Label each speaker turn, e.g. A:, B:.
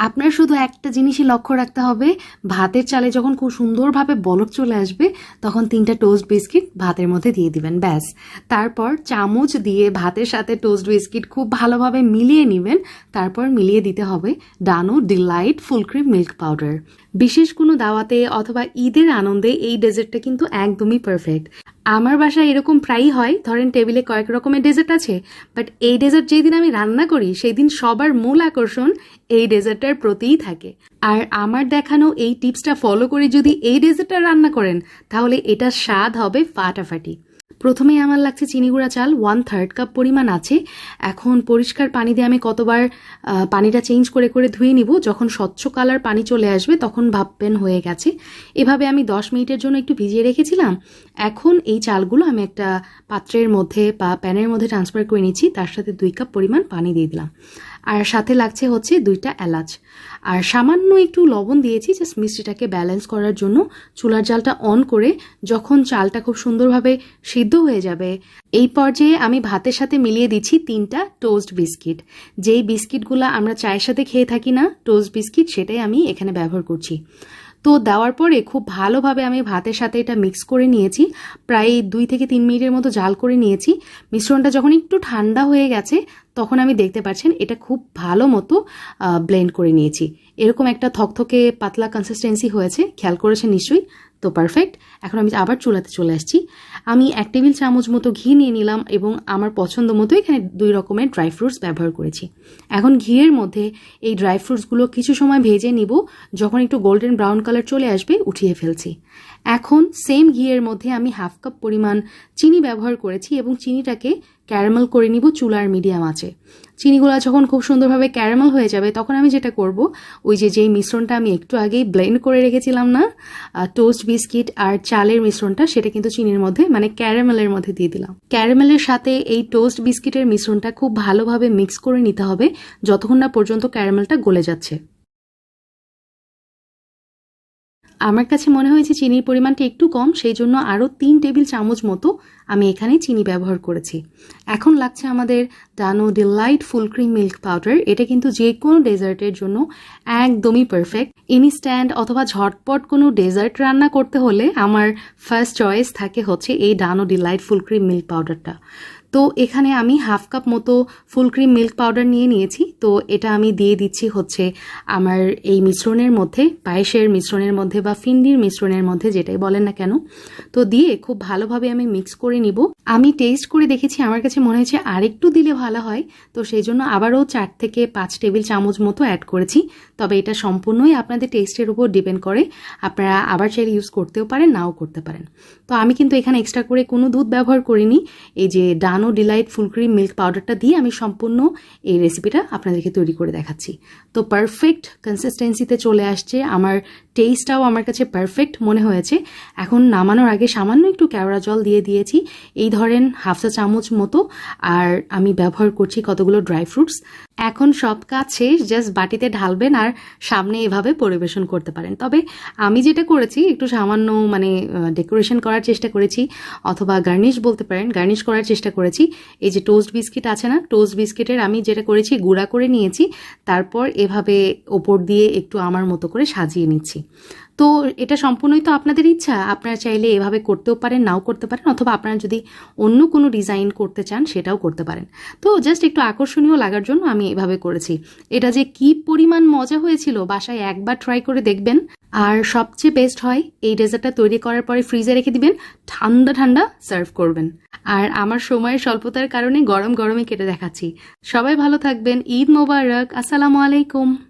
A: আপনার শুধু একটা জিনিসই লক্ষ্য রাখতে হবে, ভাতের চালে যখন খুব সুন্দরভাবে বলক চলে আসবে, তখন তিনটা টোস্ট বিস্কিট ভাতের মধ্যে দিয়ে দিবেন, ব্যাস। তারপর চামচ দিয়ে ভাতের সাথে টোস্ট বিস্কিট খুব ভালোভাবে মিলিয়ে নেবেন, তারপর মিলিয়ে দিতে হবে Dano delight full cream milk powder বিশেষ কোনো দাওয়াতে অথবা ঈদের আনন্দে এই ডেজার্টটা কিন্তু একদমই পারফেক্ট আমার বাসায় এরকম প্রায়ই হয়। ধরেন টেবিলে কয়েক রকমের ডেজার্ট আছে বাট এই ডেজার্ট যেদিন আমি রান্না করি সেই দিন সবার মূল আকর্ষণ এই ডেজার্টটার প্রতিই থাকে। আর আমার দেখানো এই টিপসটা ফলো করে যদি এই ডেজার্টটা রান্না করেন, তাহলে এটার স্বাদ হবে ফাটাফাটি। প্রথমেই আমার লাগছে চিনি গুঁড়া চাল ওয়ান থার্ড কাপ পরিমাণ আছে। এখন পরিষ্কার পানি দিয়ে আমি কতবার পানিটা চেঞ্জ করে করে ধুয়ে নিব। যখন স্বচ্ছ কালার পানি চলে আসবে, তখন ভাববেন হয়ে গেছে। এভাবে আমি দশ মিনিটের জন্য একটু ভিজিয়ে রেখেছিলাম। এখন এই চালগুলো আমি একটা পাত্রের মধ্যে বা প্যানের মধ্যে ট্রান্সফার করে নিচ্ছি। তার সাথে দুই কাপ পরিমাণ পানি দিয়ে দিলাম। আর সাথে লাগছে হচ্ছে দুইটা এলাচ। আর সামান্য একটু লবণ দিয়েছি জাস্ট মিষ্টিটাকে ব্যালেন্স করার জন্য। চুলার জালটা অন করে যখন চালটা খুব সুন্দরভাবে সিদ্ধ হয়ে যাবে, এই পর্যায়ে আমি ভাতের সাথে মিলিয়ে দিচ্ছি তিনটা টোস্ট বিস্কিট যেই বিস্কিটগুলো আমরা চায়ের সাথে খেয়ে থাকি না টোস্ট বিস্কিট সেটাই আমি এখানে ব্যবহার করছি। তো দেওয়ার পরে খুব ভালোভাবে আমি ভাতের সাথে এটা মিক্স করে নিয়েছি। প্রায় দুই থেকে তিন মিনিটের মতো জাল করে নিয়েছি। মিশ্রণটা যখন একটু ঠান্ডা হয়ে গেছে, তখন আমি দেখতে পাচ্ছেন এটা খুব ভালো মতো ব্লেন্ড করে নিয়েছি। এরকম একটা থকথকে, পাতলা কনসিস্টেন্সি হয়েছে, খেয়াল করেছেন নিশ্চয়ই? তো পারফেক্ট এখন আমি আবার চুলাতে চলে আসছি। আমি এক টেবিল চামচ মতো ঘি নিয়ে নিলাম এবং আমার পছন্দ মতো এখানে দুই রকমের ড্রাই ফ্রুটস ব্যবহার করেছি। এখন ঘিয়ের মধ্যে এই ড্রাই ফ্রুটসগুলো কিছু সময় ভেজে নিব। যখন একটু গোল্ডেন ব্রাউন কালার চলে আসবে, উঠিয়ে ফেলছি। এখন সেম ঘিয়ের মধ্যে আমি হাফ কাপ পরিমাণ চিনি ব্যবহার করেছি এবং চিনিটাকে ক্যারামেল করে নিব চুলার মিডিয়াম আছে চিনিগুলো যখন খুব সুন্দরভাবে ক্যারামেল হয়ে যাবে, তখন আমি যেটা করব, ওই যে যেই মিশ্রণটা আমি একটু আগেই ব্লেন্ড করে রেখেছিলাম না টোস্ট বিস্কিট আর চালের মিশ্রণটা, সেটা কিন্তু চিনির মধ্যে মানে ক্যারামেলের মধ্যে দিয়ে দিলাম। ক্যারামেলের সাথে এই টোস্ট বিস্কিটের মিশ্রণটা খুব ভালোভাবে মিক্স করে নিতে হবে, যতক্ষণ না পর্যন্ত ক্যারামেলটা গলে যাচ্ছে। আমার কাছে মনে হয়েছে চিনির পরিমাণটা একটু কম, সেই জন্য আরও তিন টেবিল চামচ মতো আমি এখানে চিনি ব্যবহার করেছি। এখন লাগছে আমাদের Dano delight full cream milk powder এটা কিন্তু যে কোনো ডেজার্টের জন্য একদমই পারফেক্ট ইনস্ট্যান্ট অথবা ঝটপট কোনো ডেজার্ট রান্না করতে হলে আমার ফার্স্ট চয়েস থাকে হচ্ছে এই Dano delight full cream milk পাউডারটা তো এখানে আমি হাফ কাপ মতো ফুল ক্রিম মিল্ক পাউডার নিয়ে নিয়েছি। তো এটা আমি দিয়ে দিচ্ছি হচ্ছে আমার এই মিশ্রণের মধ্যে, পায়েসের মিশ্রণের মধ্যে বা ফিন্ডির মিশ্রণের মধ্যে যেটাই বলেন না কেন। তো দিয়ে খুব ভালোভাবে আমি মিক্স করে নিব। আমি টেস্ট করে দেখেছি, আমার কাছে মনে হয়েছে আরেকটু দিলে ভালো হয়। তো সেই জন্য আবারও চার থেকে পাঁচ টেবিল চামচ মতো অ্যাড করেছি। তবে এটা সম্পূর্ণই আপনাদের টেস্টের উপর ডিপেন্ড করে। আপনারা আবার চাইলে ইউজ করতেও পারেন, নাও করতে পারেন। তো আমি কিন্তু এখানে এক্সট্রা করে কোনো দুধ ব্যবহার করিনি। এই যে Dano delight full cream milk পাউডারটা দিয়ে আমি সম্পূর্ণ এই রেসিপিটা আপনাদেরকে তৈরি করে দেখাচ্ছি। তো পারফেক্ট কনসিস্টেন্সিতে চলে আসছে আমার টেস্টটাও আমার কাছে পারফেক্ট মনে হয়েছে। এখন নামানোর আগে সামান্য একটু কেওড়া জল দিয়ে দিয়েছি। এই ধরেন হাফ চা চামচ মতো, আর আমি ব্যবহার করছি কতগুলো ড্রাই ফ্রুটস এখন সব কাজ শেষ জাস্ট বাটিতে ঢালবেন আর সামনে এভাবে পরিবেশন করতে পারেন। তবে আমি যেটা করেছি, একটু সামান্য মানে ডেকোরেশন করার চেষ্টা করেছি, অথবা গার্নিশ বলতে পারেন গার্নিশ করার চেষ্টা করেছি। এই যে টোস্ট বিস্কিট আছে না টোস্ট বিস্কিটের আমি যেটা করেছি, গুঁড়া করে নিয়েছি, তারপর এভাবে ওপর দিয়ে একটু আমার মতো করে সাজিয়ে নিচ্ছি। তো এটা সম্পূর্ণই তো আপনাদের ইচ্ছা। আপনারা চাইলে এভাবে করতেও পারেন, নাও করতে পারেন, অথবা আপনারা যদি অন্য কোনো ডিজাইন করতে চান, সেটাও করতে পারেন। তো জাস্ট একটু আকর্ষণীয় লাগার জন্য আমি এভাবে করেছি। এটা যে কি পরিমাণ মজা হয়েছিল, বাসায় একবার ট্রাই করে দেখবেন। আর সবচেয়ে বেস্ট হয়, এই ডেজার্টটা তৈরি করার পরে ফ্রিজে রেখে দিবেন, ঠান্ডা ঠান্ডা সার্ভ করবেন। আর আমার সময়ের স্বল্পতার কারণে গরম গরমে কেটে দেখাচ্ছি। সবাই ভালো থাকবেন, ঈদ মোবারক, আসসালামু আলাইকুম।